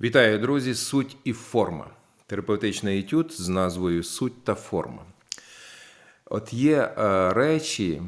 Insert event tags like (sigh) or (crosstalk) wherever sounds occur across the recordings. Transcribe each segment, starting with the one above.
Вітаю, друзі! Суть і форма. Терапевтичний етюд з назвою Суть та форма. От є е, речі,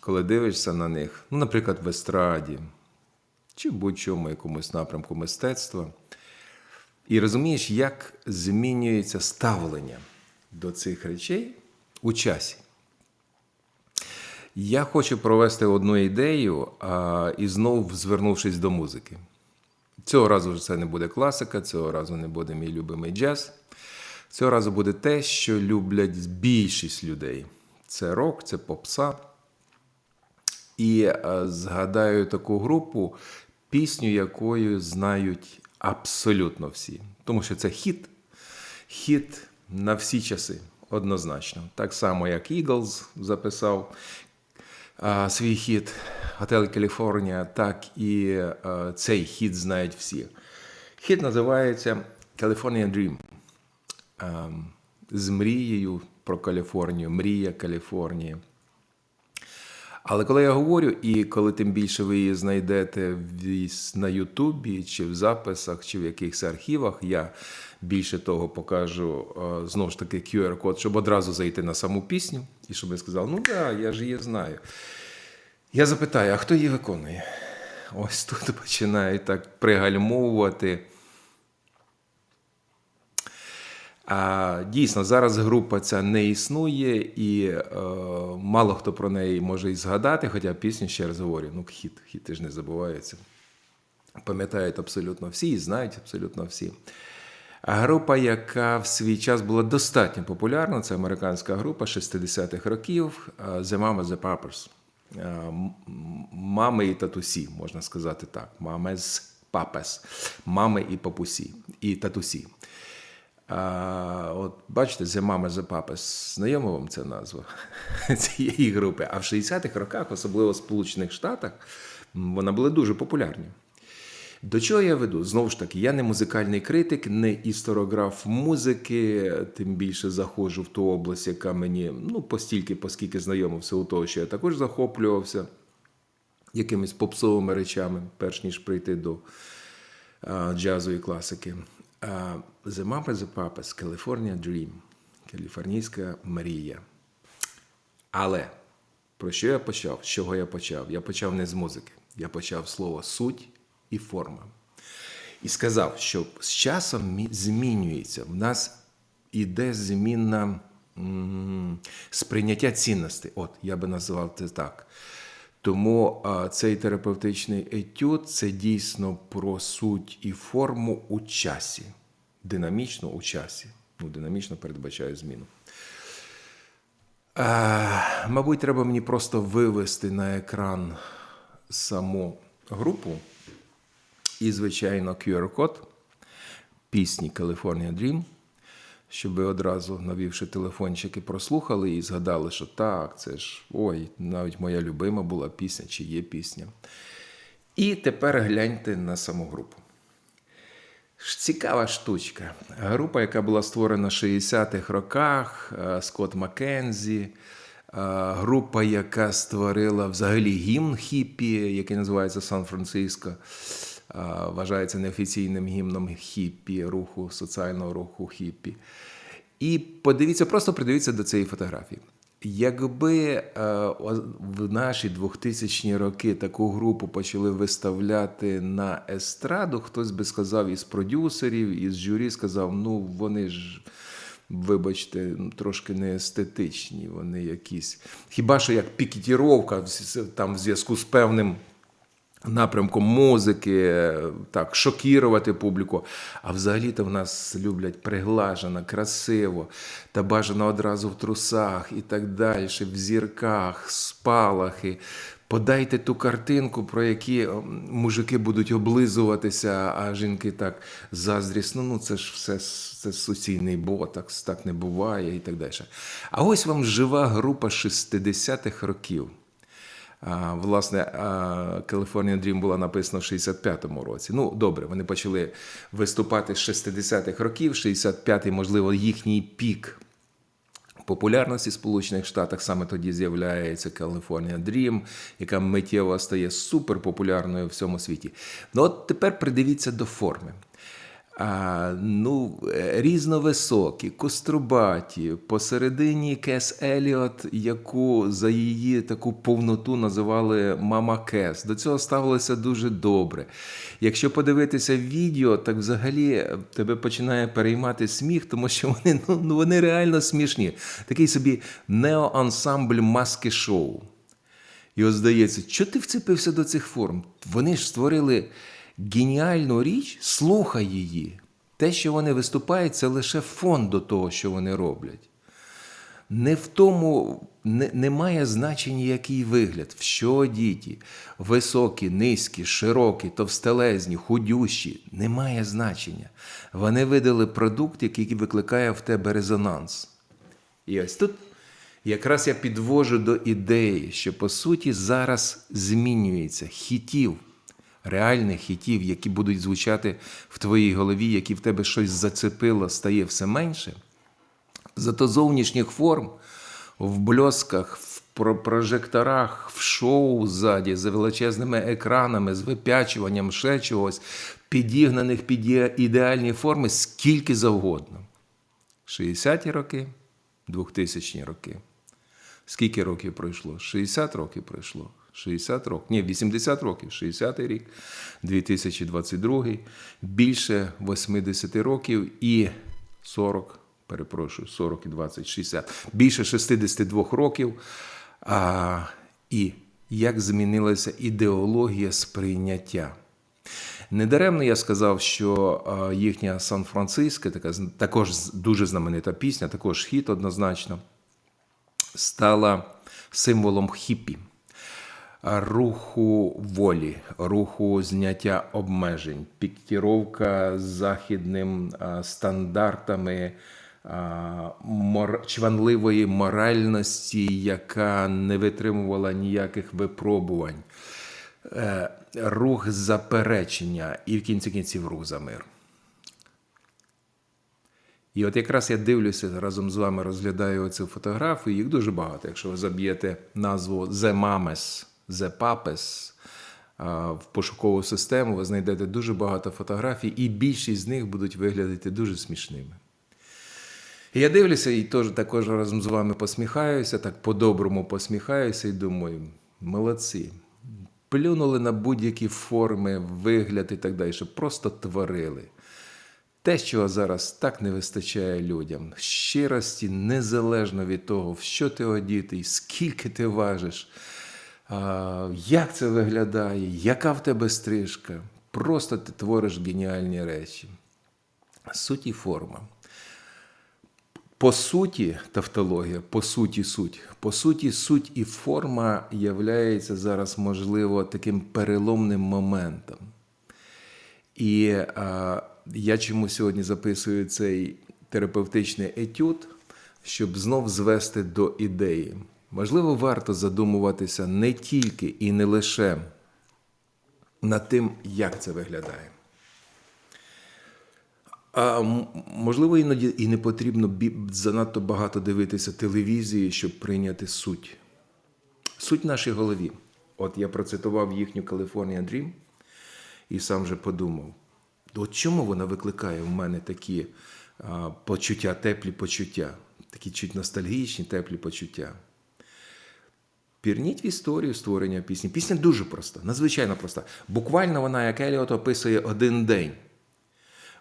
коли дивишся на них, ну, наприклад, в естраді чи в будь-чому якомусь напрямку мистецтва, і розумієш, як змінюється ставлення до цих речей у часі. Я хочу провести одну ідею і знов звернувшись до музики. Цього разу це не буде класика, цього разу не буде мій любимий джаз. Цього разу буде те, що люблять більшість людей. Це рок, це попса. І е, згадаю таку групу, пісню якою знають абсолютно всі. Тому що це хіт, хіт на всі часи, однозначно. Так само, як Eagles записав свій хіт Готель Каліфорнія, так і цей хіт знають всі. Хіт називається California Dream. З мрією про Каліфорнію, мрія Каліфорнії. Але коли я говорю, і коли тим більше ви її знайдете на Ютубі, чи в записах, чи в якихось архівах, я більше того покажу е, знову ж таки QR-код, щоб одразу зайти на саму пісню, і щоб я сказав, ну да, я ж її знаю. Я запитаю, а хто її виконує? Ось тут (laughs) починають так пригальмовувати. А, дійсно, зараз група ця не існує, і е, мало хто про неї може і згадати, хоча пісню ще раз говорю, ну хіт, хіти ж не забуваються. Пам'ятають абсолютно всі і знають абсолютно всі. А група, яка в свій час була достатньо популярна, це американська група 60-х років е, The Mama The Pappers. Е, Мами і татусі, можна сказати так. Мами з папес, мами і папусі, і татусі. А, от бачите, The Mama The Papas, знайома вам ця назва (laughs) цієї групи. А в 60-х роках, особливо в Сполучених Штатах, вона була дуже популярні. До чого я веду? Знову ж таки, я не музикальний критик, не історограф музики, тим більше заходжу в ту область, яка мені ну, постільки, поскільки знайома в силу того, що я також захоплювався якимись попсовими речами, перш ніж прийти до а, джазу і класики. The Mama The Papas, California Dream, Каліфорнійська мрія. Але про що я почав? З чого я почав? Я почав не з музики. Я почав слово суть і форма. І сказав, що з часом змінюється. В нас іде змінна м, сприйняття цінностей. От, я би назвав це так. Тому цей терапевтичний етюд це дійсно про суть і форму у часі. Динамічно у часі. Ну, динамічно передбачаю зміну. Е, мабуть, треба мені просто вивести на екран саму групу і, звичайно, QR-код пісні California Dream, щоб одразу, навівши телефончики, прослухали і згадали, що так, це ж ой, навіть моя любима була пісня, чи є пісня. І тепер гляньте на саму групу. Цікава штучка. Група, яка була створена в 60-х роках, е, Скотт Маккензі, е, група, яка створила взагалі гімн хіппі, який називається Сан-Франциско, вважається неофіційним гімном хіппі, руху, соціального руху хіппі. І подивіться, просто придивіться до цієї фотографії. Якби е, в наші 2000 роки таку групу почали виставляти на естраду, хтось би сказав із продюсерів, із журі сказав: ну вони ж, вибачте, трошки не естетичні, вони якісь. Хіба що як пікетіровка там в зв'язку з певним напрямком музики, так, шокірувати публіку. А взагалі-то в нас люблять приглажено, красиво, та бажано одразу в трусах і так далі, в зірках, спалахи. Подайте ту картинку, про які мужики будуть облизуватися, а жінки так заздрісно. Ну, це ж все це суцільний ботокс, так не буває і так далі. А ось вам жива група 60-х років. Власне, California Dream була написана в 65-му році. Ну, добре, вони почали виступати з 60-х років. 65-й, можливо, їхній пік популярності в Сполучених Штатах. Саме тоді з'являється California Dream, яка миттєво стає суперпопулярною в всьому світі. Ну, от тепер придивіться до форми. Ну, е, різновисокі, кострубаті, посередині Кес Еліот, яку за її таку повноту називали Мама Кес. До цього ставилося дуже добре. Якщо подивитися відео, так взагалі тебе починає переймати сміх, тому що вони, ну, ну, вони реально смішні. Такий собі неоансамбль маски шоу. І от здається, що ти вцепився до цих форм? Вони ж створили геніальну річ, слухай її. Те, що вони виступають, це лише фон до того, що вони роблять. Не в тому не, немає значення, який вигляд, в що одіті, високі, низькі, широкі, товстелезні, худющі. Немає значення. Вони видали продукт, який викликає в тебе резонанс. І ось тут якраз я підвожу до ідеї, що по суті зараз змінюється хітів, реальних хітів, які будуть звучати в твоїй голові, які в тебе щось зацепило, стає все менше. Зато зовнішніх форм в бльосках, в прожекторах, в шоу ззаді, за величезними екранами, з випячуванням ще чогось, підігнаних під ідеальні форми скільки завгодно. 60-ті роки, 2000-ні роки. Скільки років пройшло? 60 років пройшло. 60 років. Ні, 80 років, 60-й рік, 2022, більше 80 років і 40, перепрошую, 40 і 20, 60, більше 62 років. А, і як змінилася ідеологія сприйняття. Недаремно я сказав, що їхня Сан-Франциско, така також дуже знаменита пісня, також хіт однозначно, стала символом хіппі, руху волі, руху зняття обмежень, піктіровка з західним стандартами мор... чванливої моральності, яка не витримувала ніяких випробувань. Е, Рух заперечення і в кінці кінців рух за мир. І от якраз я дивлюся разом з вами, розглядаю цю фотографію. Їх дуже багато. Якщо ви заб'єте назву The Mames, The Papes в пошукову систему, ви знайдете дуже багато фотографій, і більшість з них будуть виглядати дуже смішними. Я дивлюся і теж також разом з вами посміхаюся, так по-доброму посміхаюся і думаю, молодці. Плюнули на будь-які форми, вигляд і так далі, щоб просто творили. Те, чого зараз так не вистачає людям, щирості, незалежно від того, в що ти одітий, скільки ти важиш, як це виглядає, яка в тебе стрижка. Просто ти твориш геніальні речі. Суть і форма. По суті, тавтологія, по суті, суть. По суті, суть і форма являється зараз, можливо, таким переломним моментом. І а, я чому сьогодні записую цей терапевтичний етюд, щоб знов звести до ідеї. Можливо, варто задумуватися не тільки і не лише над тим, як це виглядає. А можливо, іноді і не потрібно занадто багато дивитися телевізії, щоб прийняти суть. Суть нашій голові. От я процитував їхню California Dream і сам же подумав: от чому вона викликає в мене такі а, почуття, теплі почуття, такі чуть ностальгічні, теплі почуття. Пірніть в історію створення пісні. Пісня дуже проста, надзвичайно проста. Буквально вона, як Еліот, описує один день.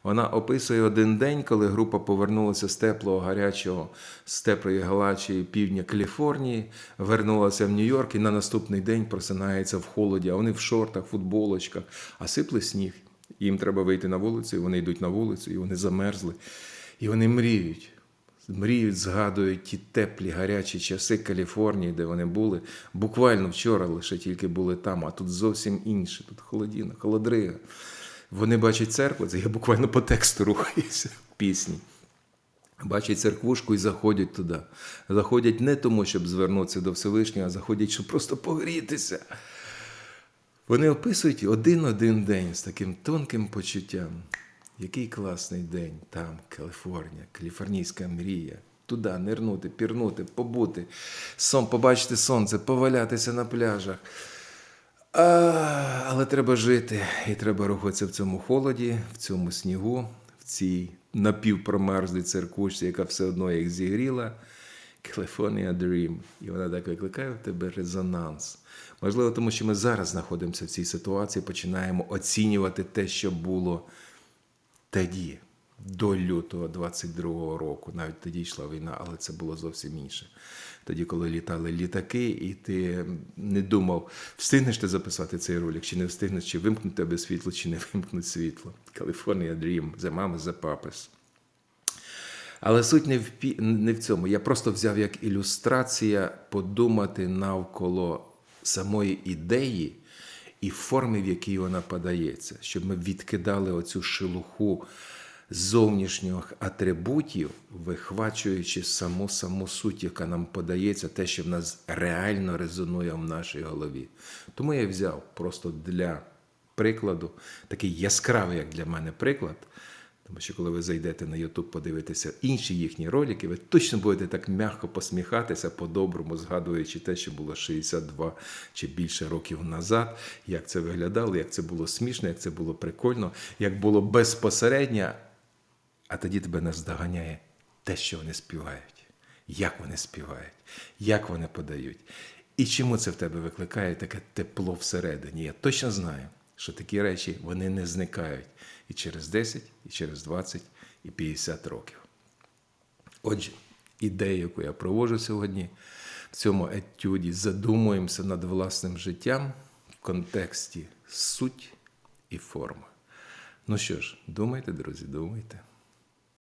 Вона описує один день, коли група повернулася з теплого, гарячого, з теплої галачі півдня Каліфорнії, вернулася в Нью-Йорк і на наступний день просинається в холоді, а вони в шортах, футболочках, а сипле сніг. Їм треба вийти на вулицю, і вони йдуть на вулицю, і вони замерзли. І вони мріють. Мріють, згадують ті теплі, гарячі часи Каліфорнії, де вони були. Буквально вчора лише тільки були там, а тут зовсім інше. Тут холодіна, холодрига. Вони бачать церкву, це я буквально по тексту рухаюся в пісні. Бачать церквушку і заходять туди. Заходять не тому, щоб звернутися до Всевишнього, а заходять, щоб просто погрітися. Вони описують один-один день з таким тонким почуттям. Який класний день там, Каліфорнія, каліфорнійська мрія. Туди нирнути, пірнути, побути, сон, побачити сонце, повалятися на пляжах. А, але треба жити, і треба рухатися в цьому холоді, в цьому снігу, в цій напівпромерзлій церквушці, яка все одно їх зігріла. California Dream. І вона так викликає в тебе резонанс. Можливо, тому що ми зараз знаходимося в цій ситуації, починаємо оцінювати те, що було тоді, до лютого 22-го року. Навіть тоді йшла війна, але це було зовсім інше. Тоді, коли літали літаки, і ти не думав, встигнеш ти записати цей ролик, чи не встигнеш, чи вимкнуть тебе світло, чи не вимкнуть світло. California Dream, The Mama, The Papas. Але суть не в, не в цьому. Я просто взяв як ілюстрація подумати навколо самої ідеї і форми, в якій вона подається, щоб ми відкидали оцю шелуху зовнішніх атрибутів, вихвачуючи саму саму суть, яка нам подається, те, що в нас реально резонує в нашій голові. Тому я взяв просто для прикладу, такий яскравий, як для мене приклад. Тому що коли ви зайдете на YouTube, подивитеся інші їхні ролики, ви точно будете так м'яко посміхатися по-доброму, згадуючи те, що було 62 чи більше років назад, як це виглядало, як це було смішно, як це було прикольно, як було безпосередньо, а тоді тебе наздоганяє те, що вони співають, як вони співають, як вони подають. І чому це в тебе викликає таке тепло всередині? Я точно знаю, що такі речі вони не зникають і через 10, і через 20, і 50 років. Отже, ідея, яку я проводжу сьогодні в цьому етюді, задумуємося над власним життям в контексті суть і форми. Ну що ж, думайте, друзі, думайте.